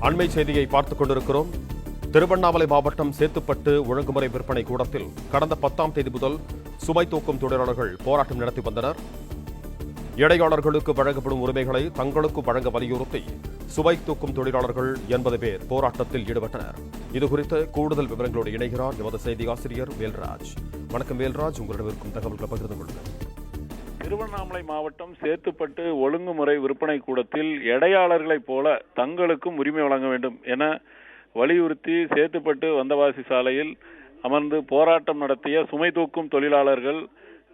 அண்மை செய்தியை பார்த்துக் கொண்டிருக்கிறோம். திருவண்ணாமலை மாவட்டம் சேத்துப்பட்டு ஒழுங்குமுறை விற்பனை கூடத்தில் கடந்த பத்தாம் தேதி முதல் சுமை தூக்கும் தொழிலாளர்கள் போராட்டம் நடத்தி வந்தனர். இடையாளர்களுக்கு வழங்கப்படும் உரிமைகளை தங்களுக்கு வழங்க வலியுறுத்தி சுவை தூக்கும் தொழிலாளர்கள் எண்பது பேர் போராட்டத்தில் ஈடுபட்டனர். இதுகுறித்து கூடுதல் விவரங்களோடு இணைகிறார் எமது செய்தி ஆசிரியர் வேல்ராஜ். வணக்கம் வேல்ராஜ் உங்களிடம் இருக்கும் தகவல்களை பகிர்ந்து கொள்கிறேன். திருவண்ணாமலை மாவட்டம் சேத்துப்பட்டு ஒழுங்குமுறை விற்பனை கூடத்தில் எடையாளர்களைப் போல தங்களுக்கும் உரிமை வழங்க வேண்டும் என வலியுறுத்தி சேத்துப்பட்டு வந்தவாசி சாலையில் அமர்ந்து போராட்டம் நடத்திய சுமை தூக்கும் தொழிலாளர்கள்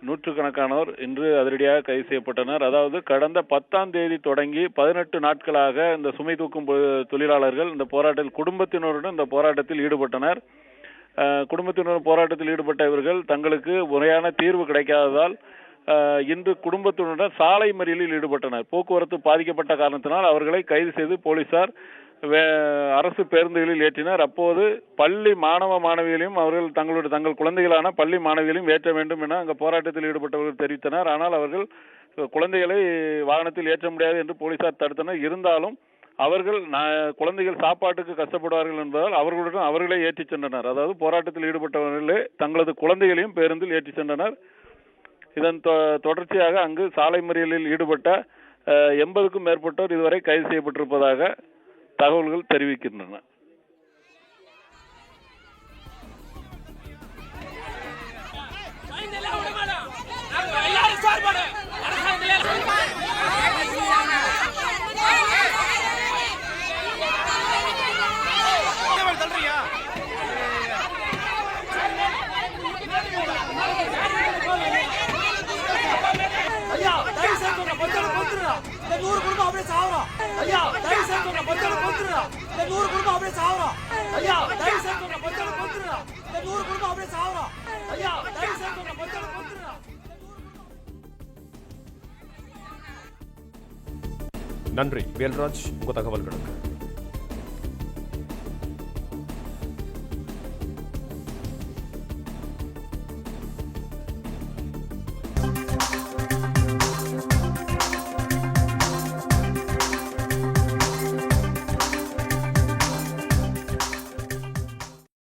நூற்றுக்கணக்கானோர் இன்று அதிரடியாக கைது செய்யப்பட்டனர். அதாவது கடந்த பத்தாம் தேதி தொடங்கி பதினெட்டு நாட்களாக இந்த சுமை தூக்கும் தொழிலாளர்கள் இந்த போராட்டத்தில் குடும்பத்தினருடன் இந்த போராட்டத்தில் ஈடுபட்டனர். அஹ், குடும்பத்தினர் போராட்டத்தில் ஈடுபட்ட இவர்கள் தங்களுக்கு முறையான தீர்வு கிடைக்காததால் இன்று குடும்பத்தினருடன் சாலை மறியலில் ஈடுபட்டனர். போக்குவரத்து பாதிக்கப்பட்ட காரணத்தினால் அவர்களை கைது செய்து போலீசார் வே- அரசு பேருந்துகளில் ஏற்றினர். அப்போது பள்ளி மாணவ மாணவிகளையும் அவர்கள் தங்களுடைய தங்கள் குழந்தைகளான பள்ளி மாணவிகளையும் ஏற்ற வேண்டும் என அங்கு போராட்டத்தில் ஈடுபட்டவர்கள் தெரிவித்தனர். ஆனால் அவர்கள் குழந்தைகளை வாகனத்தில் ஏற்ற முடியாது என்று போலீசார் தடுத்தனர். இருந்தாலும் அவர்கள் குழந்தைகள் சாப்பாட்டுக்கு கஷ்டப்படுவார்கள் என்பதால் அவர்களுடன் அவர்களே ஏற்றிச் சென்றனர். அதாவது போராட்டத்தில் ஈடுபட்டவர்களே தங்களது குழந்தைகளையும் பேருந்தில் ஏற்றிச் சென்றனர். இதன் தொ- தொடர்ச்சியாக அங்கு சாலை மறியலில் ஈடுபட்ட எண்பதுக்கும் மேற்பட்டோர் இதுவரை கைது செய்யப்பட்டிருப்பதாக தகவல்கள் தெரிவிக்கின்றன. தயவு செய்து உங்களை பஞ்சால கொத்துறா இந்த நூறு குடும்பம் அப்படியே சாவறோம் ஐயா தயவு செய்து உங்களை பஞ்சால கொத்துறா இந்த நூறு குடும்பம் அப்படியே சாவறோம் ஐயா தயவு செய்து உங்களை பஞ்சால கொத்துறா இந்த நூறு குடும்பம் அப்படியே சாவறோம் ஐயா தயவு செய்து கொத்துறா நன்றி வேல்ராஜ் உங்க தகவல்களுக்கு.